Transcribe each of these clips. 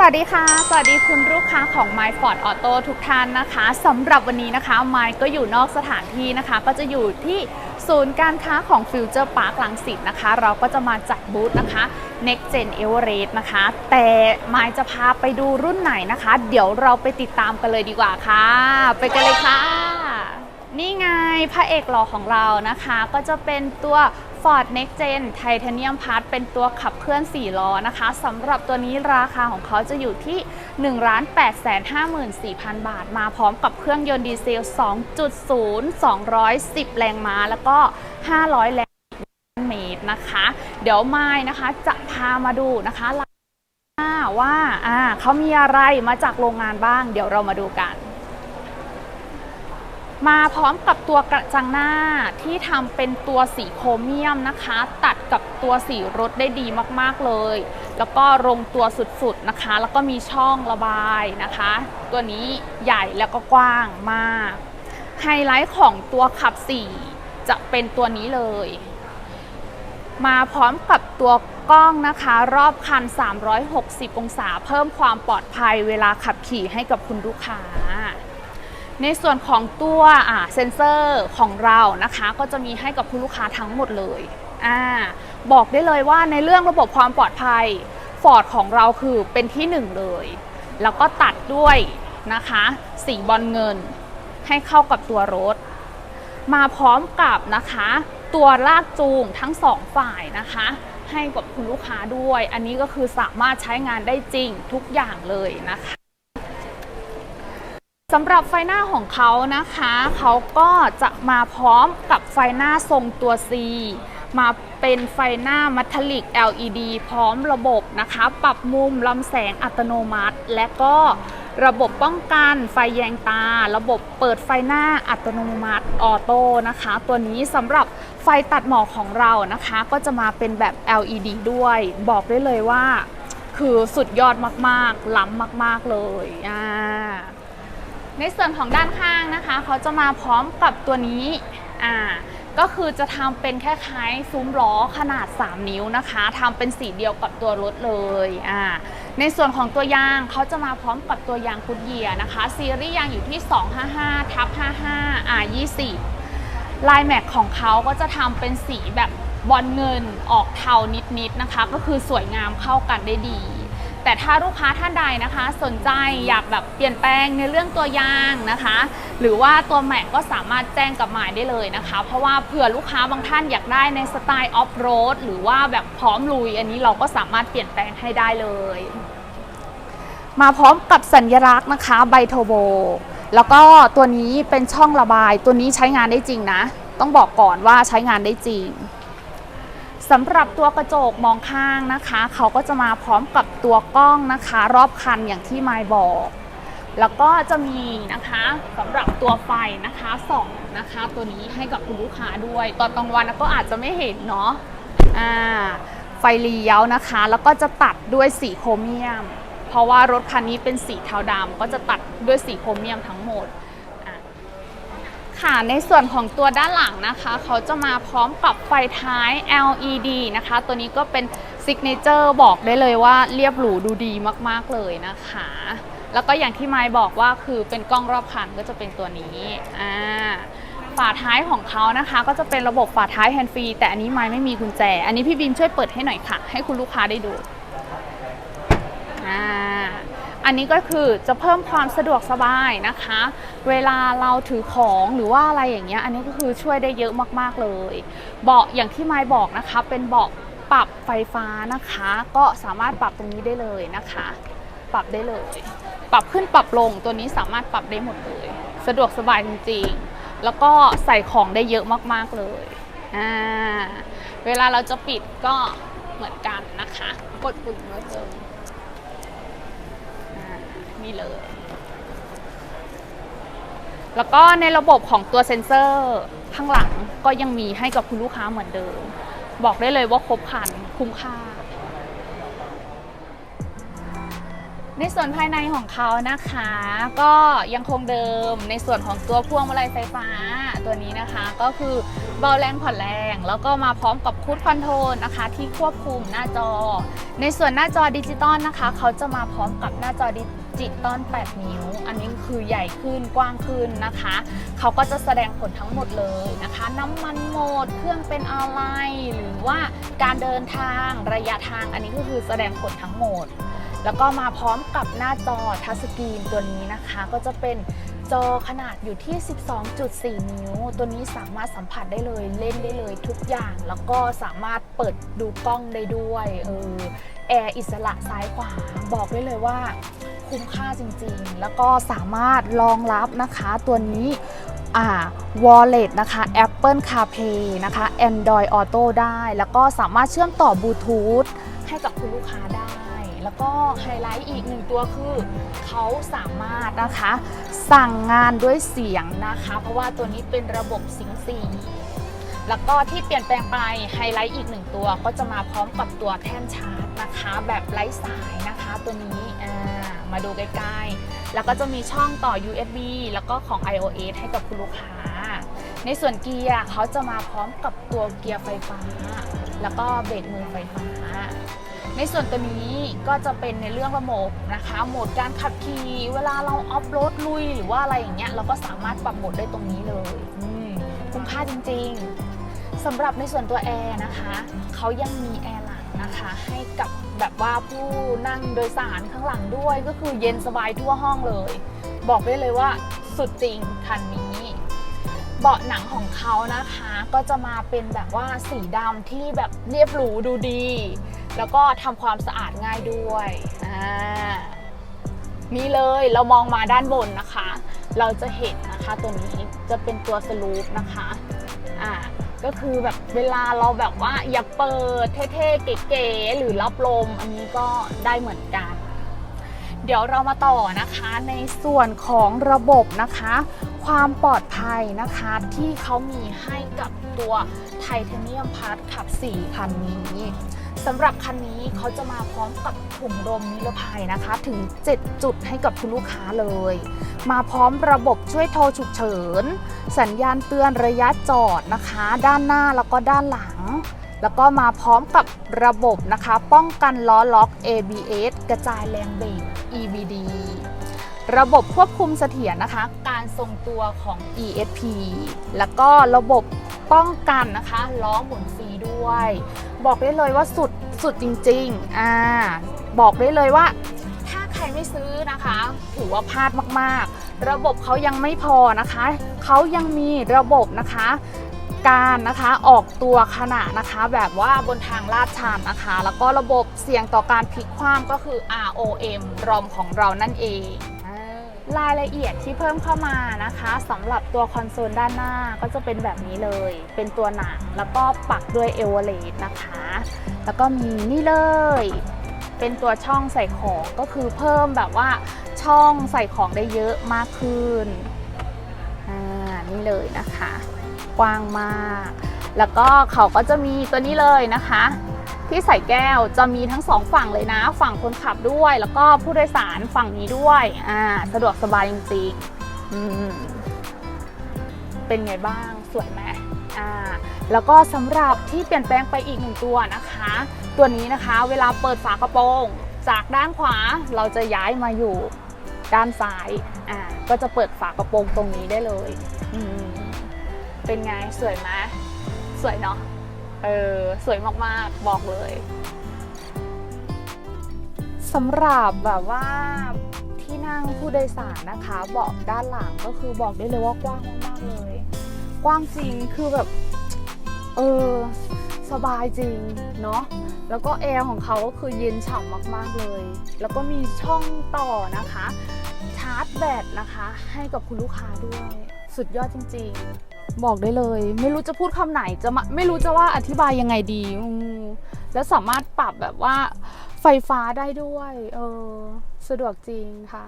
สวัสดีค่ะ สวัสดีคุณลูกค้าของ My Ford Auto ทุกท่านนะคะสำหรับวันนี้นะคะ My ก็อยู่นอกสถานที่นะคะ ก็จะอยู่ที่ศูนย์การค้าของ Future Park ลังสิตนะคะ เราก็จะมาจัดบูธนะคะ Next Gen Everest นะคะ แต่ My จะพาไปดูรุ่นไหนนะคะ เดี๋ยวเราไปติดตามกันเลยดีกว่าค่ะ ไปกันเลยค่ะ นี่ไงพระเอกหล่อของเรานะคะ ก็จะเป็นตัว Ford Next Gen Titanium Part เป็นตัวขับเคลื่อน 4 ล้อนะคะสำหรับตัวนี้ราคาของเขาจะอยู่ที่ 1,854,000 บาท มาพร้อมกับเครื่องยนต์ดีเซล 2.0 210 แรงม้า แล้วก็ 500 แรงเมตรนะคะ เดี๋ยวไม้นะคะจะพามาดูนะคะว่าอ่าเขามีอะไรมาจากโรงงานบ้าง เดี๋ยวเรามาดูกัน มาพร้อมกับตัวกระจังหน้าที่ทำเป็นตัวสีโครเมียมนะคะ ตัดกับตัวสีรถได้ดีมากๆเลย แล้วก็ลงตัวสุดๆนะคะ แล้วก็มีช่องระบายนะคะ ตัวนี้ใหญ่แล้วก็กว้างมาก ไฮไลท์ของตัวขับ4จะเป็นตัวนี้เลย มาพร้อมกับตัวกล้องนะคะ รอบคัน 360 องศา เพิ่มความปลอดภัยเวลาขับขี่ให้กับคุณลูกค้า ในส่วนของตัวเซนเซอร์ของเรานะคะ ก็จะมีให้กับคุณลูกค้าทั้งหมดเลยอบอกได้เลยว่าในเรื่องระบบความปลอดภัย Ford ของเราคือเป็นที่หนึ่งเลย แล้วก็ตัดด้วยนะคะสีบอลเงินให้เข้ากับตัวรถ มาพร้อมกับนะคะ ตัวลากจูงทั้งสองฝ่ายนะคะ ให้กับคุณลูกค้าด้วย อันนี้ก็คือสามารถใช้งานได้จริงทุกอย่างเลยนะคะ สำหรับไฟหน้าของเขานะคะ เขาก็จะมาพร้อมกับไฟหน้าทรงตัว C มาเป็นไฟหน้ามัทลิก LED พร้อมระบบนะคะ ปรับมุมลำแสงอัตโนมัติ และก็ระบบป้องกันไฟแยงตา ระบบเปิดไฟหน้าอัตโนมัติออโต้นะคะ ตัวนี้สำหรับไฟตัดหมอกของเรานะคะ ก็จะมาเป็นแบบ LED ด้วย บอกได้เลยว่า คือสุดยอดมากๆ ล้ำมาก ๆ เลยอ่า ในส่วนของด้านข้างนะคะเขาจะมาพร้อมกับตัวนี้อ่าก็คือจะทำเป็นคล้ายๆซุ้มล้อขนาด 3 นิ้วนะคะทำเป็นสีเดียวกับตัวรถเลยอ่าในส่วนของตัวยางเขาจะมาพร้อมกับตัวยางกุดเยียนะคะ ซีรีส์ยางอยู่ที่ 255ทับ55 R 20 ลายแม็กของเขาก็จะทำเป็นสีแบบบอลเงินออกเทานิดๆนะคะ ก็คือสวยงามเข้ากันได้ดี แต่ถ้าลูกค้าท่านใดนะคะ สนใจอยากแบบเปลี่ยนแปลงในเรื่องตัวยางนะคะ หรือว่าตัวแม็กก็สามารถแจ้งกับหมายได้เลยนะคะ เพราะว่าเผื่อลูกค้าบางท่านอยากได้ในสไตล์ออฟโรดหรือว่าแบบพร้อมลุย อันนี้เราก็สามารถเปลี่ยนแปลงให้ได้เลย มาพร้อมกับสัญลักษณ์นะคะไบโทโบแล้วก็ตัวนี้เป็นช่องระบายตัวนี้ใช้งานได้จริงนะ ต้องบอกก่อนว่าใช้งานได้จริง สำหรับตัวกระจกมองข้างนะคะ เขาก็จะมาพร้อมกับตัวกล้องนะคะ รอบคันอย่างที่ไมายบอก แล้วก็จะมีนะคะสำหรับตัวไฟนะคะส่องนะคะ ตัวนี้ให้กับคุณลูกค้าด้วย ตอนกลางวันก็อาจจะไม่เห็นเนาะอ่าไฟเลี้ยวนะคะ แล้วก็จะตัดด้วยสีโครเมียม เพราะว่ารถคันนี้เป็นสีเทาดำก็จะตัดด้วยสีโครเมียมทั้งหมด ค่ะในส่วนของตัวด้านหลังนะคะ เขาจะมาพร้อมกับไฟท้าย LED นะคะ ตัวนี้ก็เป็นซิกเนเจอร์บอกได้เลยว่าเรียบหรูดูดีมากๆเลยนะคะ แล้วก็อย่างที่ไมค์บอกว่าคือเป็นกล้องรอบคันก็จะเป็นตัวนี้อ่าฝาท้ายของเขานะคะ ก็จะเป็นระบบฝาท้ายแฮนด์ฟรีแต่อันนี้ไมค์ไม่มีกุญแจ อันนี้พี่บีมช่วยเปิดให้หน่อยค่ะ ให้คุณลูกค้าได้ดูอ่า อันนี้ก็คือจะเพิ่มความสะดวกสบายนะคะ เวลาเราถือของหรือว่าอะไรอย่างเงี้ย อันนี้ก็คือช่วยได้เยอะมากๆเลย เบาะอย่างที่ไมค์บอกนะคะ เป็นเบาะปรับไฟฟ้านะคะ ก็สามารถปรับตรงนี้ได้เลยนะคะ ปรับได้เลย ปรับขึ้นปรับลงตัวนี้สามารถปรับได้หมดเลย สะดวกสบายจริงๆ แล้วก็ใส่ของได้เยอะมากๆเลยอ่าเวลาเราจะปิดก็เหมือนกันนะคะ กดปุ่มแล้วเจอ นี่เลย แล้วก็ในระบบของตัวเซ็นเซอร์ข้างหลังก็ยังมีให้กับคุณลูกค้าเหมือนเดิม บอกได้เลยว่าครบครันคุ้มค่า ในส่วนภายในของเขานะคะ ก็ยังคงเดิมในส่วนของตัวพ่วงมาลัยไฟฟ้าตัวนี้นะคะ ก็คือเบาแรงผ่อนแรง แล้วก็มาพร้อมกับคูดคอนโทรลนะคะ ที่ควบคุมหน้าจอ ในส่วนหน้าจอดิจิตอลนะคะ เขาจะมาพร้อมกับหน้าจอดิจิ จิตอล8นิ้ว อันนี้คือใหญ่ขึ้นกว้างขึ้นนะคะ เขาก็จะแสดงผลทั้งหมดเลยนะคะ น้ำมันหมด เครื่องเป็นอะไร หรือว่าการเดินทางระยะทางอันนี้ก็คือแสดงผลทั้งหมด แล้วก็มาพร้อมกับหน้าจอทัชสกรีนตัวนี้นะคะ ก็จะเป็นจอขนาดอยู่ที่ 12.4 นิ้ว ตัวนี้สามารถสัมผัสได้เลยเล่นได้เลยทุกอย่าง แล้วก็สามารถเปิดดูกล้องได้ด้วย เออ แอร์อิสระซ้ายขวา บอกได้เลยว่า คุ้มค่าจริงๆ แล้วก็สามารถรองรับนะคะตัวนี้อ่า Wallet นะคะ Apple CarPlay นะคะ Android Auto ได้ แล้วก็สามารถเชื่อมต่อบลูทูธให้กับคุณลูกค้าได้ แล้วก็ไฮไลท์อีกหนึ่งตัวคือเขาสามารถนะคะ สั่งงานด้วยเสียงนะคะ เพราะว่าตัวนี้เป็นระบบสิงสี แล้วก็ที่เปลี่ยนแปลงไปไฮไลท์อีกหนึ่งตัวก็จะมาพร้อมกับตัวแท่นชาร์จนะคะ แบบไร้สายนะคะตัวนี้มาดูใกล้ๆ แล้วก็จะมีช่องต่อ USB แล้วก็ของ iOS ให้กับคุณลูกค้า ในส่วนเกียร์เขาจะมาพร้อมกับตัวเกียร์ไฟฟ้า แล้วก็เบรกมือไฟฟ้า ในส่วนตัวนี้ก็จะเป็นในเรื่องระบบนะคะ โหมดการขับขี่ เวลาเราออฟโรดลุยหรือว่าอะไรอย่างเงี้ย เราก็สามารถปรับโหมดได้ตรงนี้เลย คุ้มค่าจริงๆ สำหรับในส่วนตัวแอร์นะคะเขายังมีแอร์หลังนะคะให้กับแบบว่าผู้นั่งโดยสารข้างหลังด้วย ก็คือเย็นสบายทั่วห้องเลย บอกได้เลยว่าสุดจริงคันนี้ เบาะหนังของเขานะคะก็จะมาเป็นแบบว่าสีดำที่แบบเรียบหรูดูดี แล้วก็ทำความสะอาดง่ายด้วยอ่านี่เลยเรามองมาด้านบนนะคะ เราจะเห็นนะคะตัวนี้จะเป็นตัวสลูปนะคะอ่า ก็คือแบบเวลาเราแบบว่าอยากเปิดเท่ๆเก๋ๆหรือรับลมอันนี้ก็ได้เหมือนกัน เดี๋ยวเรามาต่อนะคะในส่วนของระบบนะคะ ความปลอดภัยนะคะที่เขามีให้กับตัวไทเทเนียมพาร์ทขับ4คันนี้ สำหรับคันนี้เขาจะมาพร้อมกับถุงลมนิรภัยนะคะ ถึง 7 จุดให้กับคุณลูกค้าเลย มาพร้อมระบบช่วยโทรฉุกเฉิน สัญญาณเตือนระยะจอดนะคะ ด้านหน้าแล้วก็ด้านหลัง แล้วก็มาพร้อมกับระบบนะคะ ป้องกันล้อล็อก ABS กระจายแรงเบรก EBD ระบบควบคุมเสถียรนะคะ การทรงตัวของ ESP แล้วก็ระบบป้องกันนะคะ ล้อหมุนฟรีด้วย บอกได้เลยว่าสุดสุดจริงๆ อ่า บอกได้เลยว่า ถ้าใครไม่ซื้อนะคะ ถือว่าพลาดมากๆ ระบบเขายังไม่พอนะคะ เขายังมีระบบนะคะ การนะคะออกตัวขณะนะคะ แบบว่าบนทางลาดชันนะคะ แล้วก็ระบบเสี่ยงต่อการพลิกคว่ำก็คือ ROM รอมของเรานั่นเอง รายละเอียดที่เพิ่มเข้ามานะคะสำหรับตัวคอนโซลด้านหน้าก็จะเป็นแบบนี้เลย เป็นตัวหนังแล้วก็ปักด้วยเอเวอเรสนะคะ แล้วก็มีนี่เลย เป็นตัวช่องใส่ของก็คือเพิ่มแบบว่าช่องใส่ของได้เยอะมากขึ้นอ่านี่เลยนะคะ กว้างมาก แล้วก็เขาก็จะมีตัวนี้เลยนะคะ ที่ใส่แก้วจะมีทั้งสองฝั่งเลยนะ ฝั่งคนขับด้วย แล้วก็ผู้โดยสารฝั่งนี้ด้วยอ่าสะดวกสบายจริงๆเป็นไงบ้างสวยไหมอ่าแล้วก็สำหรับที่เปลี่ยนแปลงไปอีกหนึ่งตัวนะคะ ตัวนี้นะคะ เวลาเปิดฝากระโปรงจากด้านขวาเราจะย้ายมาอยู่ด้านซ้ายอ่าก็จะเปิดฝากระโปรงตรงนี้ได้เลย เป็นไงสวยไหมสวยเนาะ เออสวยมากๆบอกเลยสำหรับแบบว่าที่นั่งผู้โดยสารนะคะเบาะด้านหลังก็คือบอกได้เลยว่ากว้างมากๆเลย กว้างจริงคือแบบเออสบายจริงเนาะแล้วก็แอร์ของเขาก็คือเย็นฉ่ำมากๆเลย แล้วก็มีช่องต่อนะคะ ชาร์จแบตนะคะ ให้กับคุณลูกค้าด้วย สุดยอดจริง ๆ บอกได้เลย ไม่รู้จะพูดคำไหนจะมาไม่รู้จะว่าอธิบายยังไงดีอืมแล้วสามารถปรับแบบว่าไฟฟ้าได้ด้วยเออสะดวกจริงค่ะ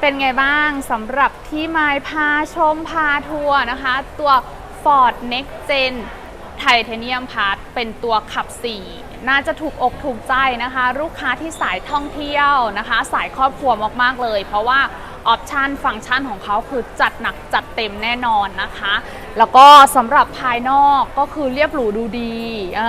เป็นไงบ้างสำหรับที่มายพาชมพาทัวร์นะคะ ตัว Ford Next Gen Titanium Part เป็นตัวขับ 4 น่าจะถูกอกถูกใจนะคะ ลูกค้าที่สายท่องเที่ยวนะคะ สายครอบครัวมาก ๆ เลย เพราะว่า ออปชันฟังก์ชันของเขาคือจัดหนักจัดเต็มแน่นอนนะคะ แล้วก็สำหรับภายนอกก็คือเรียบหรูดูดีเอ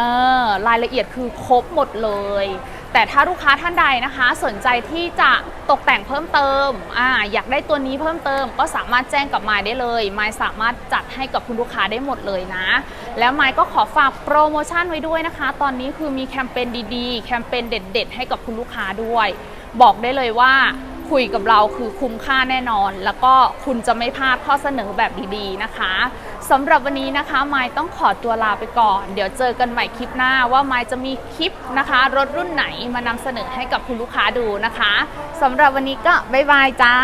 อรายละเอียดคือครบหมดเลย แต่ถ้าลูกค้าท่านใดนะคะ สนใจที่จะตกแต่งเพิ่มเติมอ่าอยากได้ตัวนี้เพิ่มเติม ก็สามารถแจ้งกับมายได้เลยมายสามารถจัดให้กับคุณลูกค้าได้หมดเลยนะ แล้วมายก็ขอฝากโปรโมชั่นไว้ด้วยนะคะ ตอนนี้คือมีแคมเปญดีๆ แคมเปญเด็ด ๆ ให้กับคุณลูกค้าด้วย บอกได้เลยว่า คุยกับเราคือคุ้มค่าแน่นอน แล้วก็คุณจะไม่พลาดข้อเสนอแบบดีๆนะคะสำหรับวันนี้นะคะไมายต้องขอตัวลาไปก่อน เดี๋ยวเจอกันใหม่คลิปหน้าว่าไมายจะมีคลิปนะคะ รถรุ่นไหนมานำเสนอให้กับคุณลูกค้าดูนะคะสำหรับวันนี้ก็บ๊ายบายจ้า